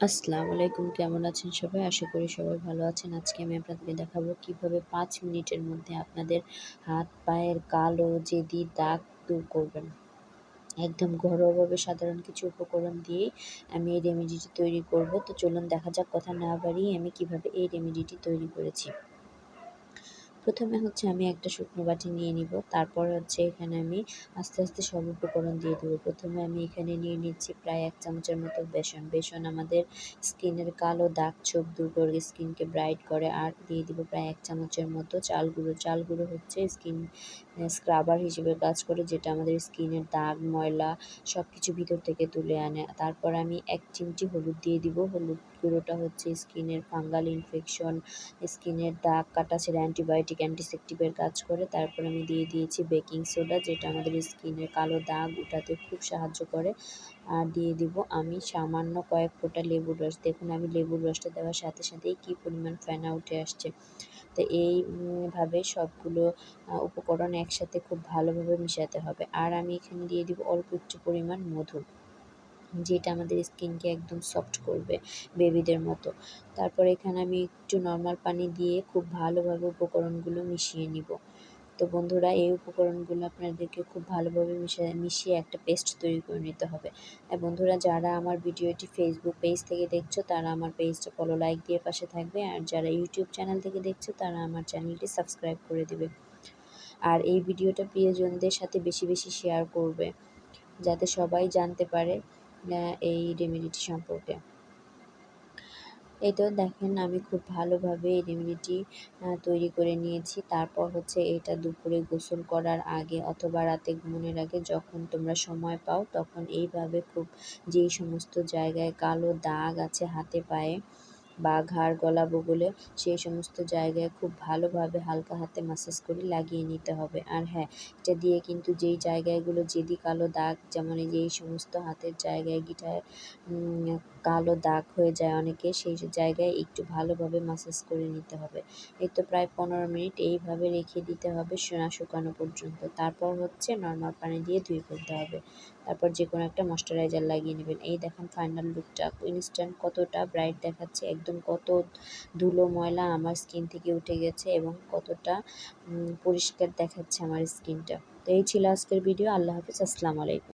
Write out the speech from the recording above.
আসসালামু আলাইকুম, কেমন আছেন সবাই? আশা করি সবাই ভালো আছেন। আজকে আমি আপনাদেরকে দেখাবো কীভাবে পাঁচ মিনিটের মধ্যে আপনাদের হাত, পায়ের কালো জেদি দাগ দূর করবেন। একদম ঘরোয়াভাবে সাধারণ কিছু উপকরণ দিয়েই আমি এই রেমেডিটি তৈরি করব। তো চলুন দেখা যাক, কথা না বাড়িয়ে আমি কীভাবে এই রেমেডিটি তৈরি করেছি। প্রথমে হচ্ছে আমি একটা শুকনো বাটি নিয়ে নিব, তারপর হচ্ছে এখানে আমি আস্তে আস্তে সব উপকরণ দিয়ে দেবো। প্রথমে আমি এখানে নিয়ে নিচ্ছি প্রায় এক চামচের মতো বেসন। বেসন আমাদের স্কিনের কালো দাগ ছোপ দূর করে স্কিনকে ব্রাইট করে, আর দিয়ে দিব প্রায় এক চামচের মতো চাল গুঁড়ো। চাল গুঁড়ো হচ্ছে স্কিন স্ক্রাবার হিসেবে কাজ করে, যেটা আমাদের স্কিনের দাগ, ময়লা সব কিছু ভিতর থেকে তুলে আনে। তারপর আমি এক চিমটি হলুদ দিয়ে দিব। হলুদ গুঁড়োটা হচ্ছে স্কিনের ফাঙ্গাল ইনফেকশন স্কিনের দাগ কাটা ছেড়ে অ্যান্টিবায়োটিক অ্যান্টিসেপটিভের কাজ করে। তারপর আমি দিয়ে দিয়েছি বেকিং সোডা যেটা আমাদের স্কিনের কালো দাগ উঠাতে খুব সাহায্য করে। আর দিয়ে দিব আমি সামান্য কয়েক ফোঁটা লেবুর রস। দেখুন, আমি লেবুর রসটা দেওয়ার সাথে সাথেই কী পরিমাণ ফেনা উঠে আসছে। তো এইভাবে সবগুলো উপকরণ একসাথে খুব ভালোভাবে মিশাতে হবে। আর আমি এখানে দিয়ে দিব অল্প একটু পরিমাণ মধু, যেটা আমাদের স্কিনকে একদম সফট করবে বেবিদের মতো। তারপর এখানে আমি একটু নর্মাল পানি দিয়ে খুব ভালোভাবে উপকরণগুলো মিশিয়ে নিব। তো বন্ধুরা, এই উপকরণগুলো আপনাদেরকে খুব ভালোভাবে মিশিয়ে মিশিয়ে একটা পেস্ট তৈরি করে নিতে হবে। আর বন্ধুরা, যারা আমার ভিডিওটি ফেসবুক পেজ থেকে দেখছ, তারা আমার পেজটা ফলো লাইক দিয়ে পাশে থাকবে। আর যারা ইউটিউব চ্যানেল থেকে দেখছ, তারা আমার চ্যানেলটি সাবস্ক্রাইব করে দেবে। আর এই ভিডিওটা প্রিয়জনদের সাথে বেশি বেশি শেয়ার করবে, যাতে সবাই জানতে পারে এই রেমেডিটি সম্পর্কে। তো দেখেন, আমি খুব ভালোভাবে রেমেডিটি তৈরি করে নিয়েছি। তারপর হচ্ছে এটা দুপুরে গোসল করার আগে অথবা রাতে ঘুমনের আগে যখন তোমরা সময় পাও, তখন এইভাবে খুব যেই সমস্ত জায়গায় কালো দাগ আছে হাতে পায়ে বা ঘাড় গলা বগলে সেই সমস্ত জায়গায় খুব ভালোভাবে হালকা হাতে মাসাজ করে লাগিয়ে নিতে হবে। আর হ্যাঁ এটা দিয়ে কিন্তু যেই জায়গাগুলো যেদি কালো দাগ, যেমন এই যে এই সমস্ত হাতের জায়গায় গিটার কালো দাগ হয়ে যায় অনেকে, সেই জায়গায় একটু ভালোভাবে মাসাজ করে নিতে হবে। এই তো প্রায় পনেরো মিনিট এইভাবে রেখে দিতে হবে সোনা শুকানো পর্যন্ত। তারপর হচ্ছে নর্মাল পানি দিয়ে ধুয়ে ফেলতে হবে। তারপর যে কোনো একটা ময়শ্চারাইজার লাগিয়ে নেবেন। এই দেখেন ফাইনাল লুকটা ইনস্ট্যান্ট কতটা ব্রাইট দেখাচ্ছে একদম কত ধুলো ময়লা আমার স্কিন থেকে উঠে গেছে এবং কতটা পরিষ্কার দেখাচ্ছে আমার স্কিনটা। তো এই ছিল আজকের ভিডিও আল্লাহ হাফিজ। আসসালামু আলাইকুম।